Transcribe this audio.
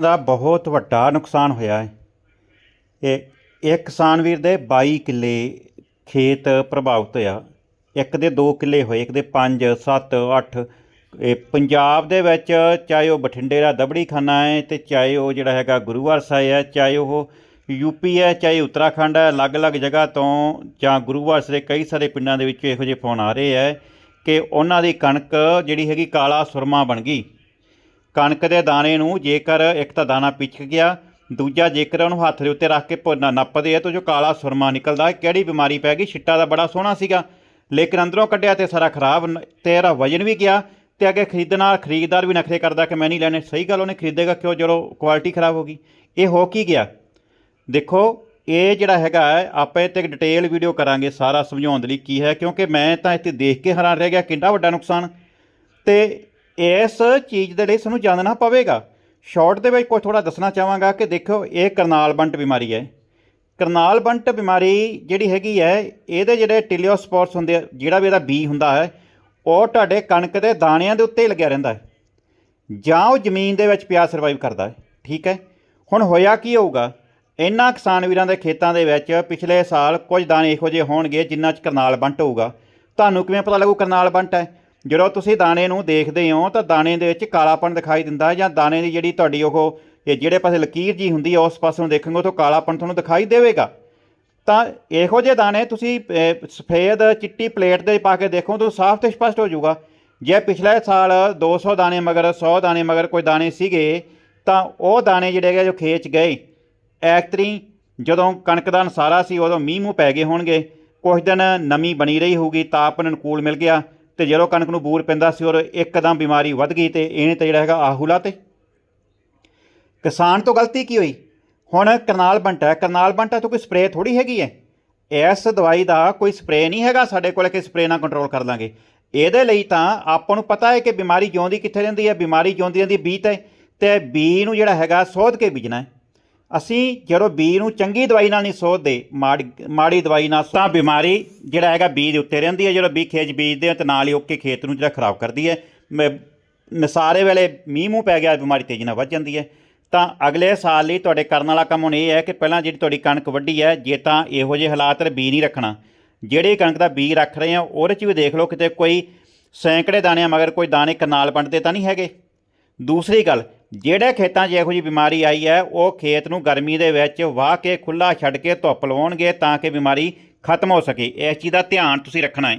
ਦਾ ਬਹੁਤ ਵੱਡਾ ਨੁਕਸਾਨ ਹੋਇਆ ਹੈ। ਇਹ ਇੱਕ ਕਿਸਾਨ ਵੀਰ ਦੇ 22 ਕਿੱਲੇ ਖੇਤ ਪ੍ਰਭਾਵਿਤ ਹੋਇਆ। ਇੱਕ ਦੇ 2 ਕਿੱਲੇ ਹੋਏ, ਇੱਕ ਦੇ 5 7 8 ਇਹ ਪੰਜਾਬ ਦੇ ਵਿੱਚ ਚਾਹੇ ਉਹ ਬਠਿੰਡੇ ਦਾ ਦਬੜੀ ਖਾਨਾ ਹੈ ਤੇ ਚਾਹੇ ਉਹ ਜਿਹੜਾ ਹੈਗਾ ਗੁਰੂਵਾਰ ਸਾਹਿਬ ਹੈ, ਚਾਹੇ ਉਹ ਯੂਪੀ ਹੈ, ਚਾਹੇ ਉੱਤਰਾਖੰਡ ਹੈ, ਅਲੱਗ-ਅਲੱਗ ਜਗ੍ਹਾ ਤੋਂ ਜਾਂ ਗੁਰੂਵਾਰ ਦੇ ਕਈ ਸਾਰੇ ਪਿੰਡਾਂ ਦੇ ਵਿੱਚ ਇਹੋ ਜਿਹੇ ਫੋਨ ਆ ਰਹੇ ਹੈ ਕਿ ਉਹਨਾਂ ਦੀ ਕਣਕ ਜਿਹੜੀ ਹੈਗੀ ਕਾਲਾ ਸੁਰਮਾ ਬਣ ਗਈ। ਕਣਕ ਦੇ ਦਾਣੇ ਨੂੰ ਜੇਕਰ ਇੱਕ ਤਾਂ ਦਾਣਾ ਪਿਛਕ ਗਿਆ ਦੂਜਾ ਜੇਕਰ ਉਹਨੂੰ ਹੱਥ ਦੇ ਉੱਤੇ ਰੱਖ ਕੇ ਪ- ਨੱਪਦੇ ਆ ਤਾਂ ਜੋ ਕਾਲਾ ਸੁਰਮਾ ਨਿਕਲਦਾ। ਹੈ ਕਿਹੜੀ ਬਿਮਾਰੀ ਪੈ ਗਈ? ਛਿੱਟਾ ਦਾ ਬੜਾ ਸੋਹਣਾ ਸੀਗਾ। ਲੇਕਿਨ ਅੰਦਰੋਂ ਕੱਢਿਆ ਤੇ ਸਾਰਾ ਖਰਾਬ ਨ- ਤੇ ਇਹਦਾ ਵਜਨ ਵੀ ਗਿਆ ਤੇ ਅੱਗੇ ਖਰੀਦਣਾ ਖਰੀਦਦਾਰ ਵੀ ਨਖਰੇ ਕਰਦਾ ਕਿ ਮੈਂ ਨਹੀਂ ਲੈਣੇ। ਸਹੀ ਗੱਲ ਉਹਨੇ ਖਰੀਦੇਗਾ ਕਿਉਂ? ਜਦੋਂ ਕੁਆਲਿਟੀ ਖਰਾਬ ਹੋ ਗਈ। ਇਹ ਹੋ ਕੀ ਗਿਆ? ਦੇਖੋ ਇਹ ਜਿਹੜਾ ਹੈਗਾ ਹੈ, ਆਪਾਂ ਇਹ ਤੇ ਇੱਕ ਡਿਟੇਲ ਵੀਡੀਓ ਕਰਾਂਗੇ ਸਾਰਾ ਸਮਝਾਉਣ ਦੇ ਲਈ ਕੀ ਹੈ ਕਿਉਂਕਿ ਮੈਂ ਤਾਂ ਇੱਥੇ ਦੇਖ ਕੇ ਹੈਰਾਨ ਰਹਿ ਗਿਆ ਕਿੰਨਾ ਵੱਡਾ ਨੁਕਸਾਨ। ਤੇ ਇਸ ਚੀਜ਼ ਦੇ ਲਈ ਸਾਨੂੰ ਜਾਣਨਾ ਪਵੇਗਾ। ਸ਼ਾਰਟ ਦੇ ਵਿੱਚ ਕੋਈ ਥੋੜਾ ਦੱਸਣਾ ਚਾਹਾਂਗਾ ਕਿ ਦੇਖੋ, ਇਹ ਕਰਨਾਲ ਬੰਟ ਬਿਮਾਰੀ ਹੈ। ਕਰਨਾਲ ਬੰਟ ਬਿਮਾਰੀ ਜਿਹੜੀ ਹੈਗੀ ਹੈ, ਇਹਦੇ ਜਿਹੜੇ ਟਿਲਿਓਸਪੋਰਸ ਹੁੰਦੇ ਆ, ਜਿਹੜਾ ਵੀ ਇਹਦਾ ਬੀ ਹੁੰਦਾ ਹੈ, ਉਹ ਤੁਹਾਡੇ ਕਣਕ ਦੇ ਦਾਣਿਆਂ ਦੇ ਉੱਤੇ ਲੱਗਿਆ ਰਹਿੰਦਾ ਹੈ। ਜਾਂ ਉਹ ਜ਼ਮੀਨ ਦੇ ਵਿੱਚ ਪਿਆ ਸਰਵਾਈਵ ਕਰਦਾ ਹੈ, ਠੀਕ ਹੈ? ਹੁਣ ਹੋਇਆ ਕੀ ਹੋਊਗਾ? ਇਹਨਾਂ ਕਿਸਾਨ ਵੀਰਾਂ ਦੇ ਖੇਤਾਂ ਦੇ ਵਿੱਚ ਪਿਛਲੇ ਸਾਲ ਕੁਝ ਦਾਣੇ ਇਹੋ ਜਿਹੇ ਹੋਣਗੇ ਜਿਨ੍ਹਾਂ 'ਚ ਕਰਨਾਲ ਬੰਟ ਹੋਊਗਾ। ਤੁਹਾਨੂੰ ਕਿਵੇਂ ਪਤਾ ਲੱਗੂ ਕਰਨਾਲ ਬੰਟ ਹੈ? ਜਦੋਂ ਤੁਸੀਂ ਦਾਣੇ ਨੂੰ ਦੇਖਦੇ ਹੋ ਤਾਂ ਦਾਣੇ ਦੇ ਵਿੱਚ ਕਾਲਾਪਣ ਦਿਖਾਈ ਦਿੰਦਾ ਜਾਂ ਦਾਣੇ ਦੀ ਜਿਹੜੀ ਤੁਹਾਡੀ ਉਹ ਇਹ ਜਿਹੜੇ ਪਾਸੇ ਲਕੀਰ ਜੀ ਹੁੰਦੀ ਹੈ ਉਸ ਪਾਸੇ ਨੂੰ ਦੇਖੋਗੇ ਤਾਂ ਕਾਲਾਪਣ ਤੁਹਾਨੂੰ ਦਿਖਾਈ ਦੇਵੇਗਾ। ਤਾਂ ਇਹੋ ਜਿਹੇ ਦਾਣੇ ਤੁਸੀਂ ਸਫੇਦ ਚਿੱਟੀ ਪਲੇਟ ਦੇ ਪਾ ਕੇ ਦੇਖੋ ਤਾਂ ਸਾਫ਼ ਤੇ ਸਪਸ਼ਟ ਹੋ ਜਾਊਗਾ। ਜੇ ਪਿਛਲੇ ਸਾਲ 200 ਦਾਣੇ ਮਗਰ 100 ਦਾਣੇ ਮਗਰ ਕੋਈ ਦਾਣੇ ਸੀਗੇ, ਤਾਂ ਉਹ ਦਾਣੇ ਜਿਹੜੇ ਹੈਗੇ ਜੋ ਖੇਚ ਗਏ। ਐਕਤਰੀ ਜਦੋਂ ਕਣਕ ਦਾ ਨਸਾਰਾ ਸੀ ਉਦੋਂ ਮੀਂਹ ਮੂੰਹ ਪੈ ਗਏ ਹੋਣਗੇ। ਕੁਝ ਦਿਨ ਨਮੀ ਬਣੀ ਰਹੀ ਹੋਊਗੀ, ਤਾਪ ਅਨੁਕੂਲ ਮਿਲ ਗਿਆ। ਤੇ ਜਦੋਂ ਕਣਕ ਨੂੰ ਬੂਰ ਪੈਂਦਾ ਸੀ ਔਰ ਇੱਕਦਮ ਬਿਮਾਰੀ ਵੱਧ ਗਈ ਤੇ ਇਹਨੇ ਤਾਂ ਜਿਹੜਾ ਹੈਗਾ ਆਹੂਲਾ ਤੇ। ਕਿਸਾਨ ਤੋਂ ਗਲਤੀ ਕੀ ਹੋਈ? ਹੁਣ ਕਰਨਾਲ ਬੰਟਾ ਕਰਨਾਲ ਬੰਟਾ ਤੋਂ ਕੋਈ ਸਪਰੇਅ ਥੋੜੀ ਹੈਗੀ ਹੈ? ਇਸ ਦਵਾਈ ਦਾ ਕੋਈ ਸਪਰੇਅ ਨਹੀਂ ਹੈਗਾ ਸਾਡੇ ਕੋਲ ਕਿ ਸਪਰੇਅ ਨਾਲ ਕੰਟਰੋਲ ਕਰ ਲਾਂਗੇ। ਇਹਦੇ ਲਈ ਤਾਂ ਆਪਾਂ ਨੂੰ ਪਤਾ ਹੈ ਕਿ ਬਿਮਾਰੀ ਜਿਉਂਦੀ ਕਿੱਥੇ ਰਹਿੰਦੀ ਹੈ? ਬਿਮਾਰੀ ਜਿਉਂਦੀ ਰਹਿੰਦੀ ਬੀ ਤੇ। ਤੇ ਬੀ ਨੂੰ ਜਿਹੜਾ ਹੈਗਾ ਸੋਧ ਕੇ ਬੀਜਣਾ ਹੈ। ਅਸੀਂ ਜਦੋਂ ਬੀ ਨੂੰ ਚੰਗੀ ਦਵਾਈ ਨਾਲ ਨਹੀਂ ਸੋਧਦੇ, ਮਾੜੀ ਮਾੜੀ ਦਵਾਈ ਨਾਲ ਤਾਂ ਬਿਮਾਰੀ ਜਿਹੜਾ ਹੈਗਾ ਬੀ ਦੇ ਉੱਤੇ ਰਹਿੰਦੀ ਹੈ, ਜਦੋਂ ਬੀ ਖੇਜ ਬੀਜਦੇ ਹਾਂ ਤਾਂ ਨਾਲ ਹੀ ਓਕੇ ਖੇਤ ਨੂੰ ਜਿਹੜਾ ਖਰਾਬ ਕਰਦੀ ਹੈ, ਮ- ਨਸਾਰੇ ਵੇਲੇ ਮੀਂਹ ਮੂੰਹ ਪੈ ਗਿਆ, ਬਿਮਾਰੀ ਤੇਜ਼ੀ ਨਾਲ ਵੱਧ ਜਾਂਦੀ ਹੈ। ਤਾਂ ਅਗਲੇ ਸਾਲ ਲਈ ਤੁਹਾਡੇ ਕਰਨ ਵਾਲਾ ਕੰਮ ਹੁਣ ਇਹ ਹੈ ਕਿ ਪਹਿਲਾਂ ਜਿਹੜੀ ਤੁਹਾਡੀ ਕਣਕ ਵੱਢੀ ਹੈ, ਜੇ ਤਾਂ ਇਹੋ ਜਿਹੇ ਹਾਲਾਤ ਰ ਬੀ ਨਹੀਂ ਰੱਖਣਾ। ਜਿਹੜੇ ਕਣਕ ਦਾ ਬੀ ਰੱਖ ਰਹੇ ਆ ਉਹਦੇ 'ਚ ਵੀ ਦੇਖ ਲਓ ਕਿਤੇ ਕੋਈ ਸੈਂਕੜੇ ਦਾਣਿਆਂ ਮਗਰ ਕੋਈ ਦਾਣੇ ਕਰਨਾਲ ਪੰਡਦੇ ਤਾਂ ਨਹੀਂ ਹੈਗੇ। ਦੂਸਰੀ ਗੱਲ ਜਿਹੜੇ ਖੇਤਾਂ 'ਚ ਇਹੋ ਜਿਹੀ ਬਿਮਾਰੀ ਆਈ ਹੈ, ਉਹ ਖੇਤ ਨੂੰ ਗਰਮੀ ਦੇ ਵਿੱਚ ਵਾਹ ਕੇ ਖੁੱਲਾ ਛੱਡ ਕੇ ਧੁੱਪ ਲਵਾਉਣਗੇ ਤਾਂ ਕਿ ਬਿਮਾਰੀ ਖਤਮ ਹੋ ਸਕੇ। ਇਸ ਚੀਜ਼ ਦਾ ਧਿਆਨ ਤੁਸੀਂ ਰੱਖਣਾ ਹੈ।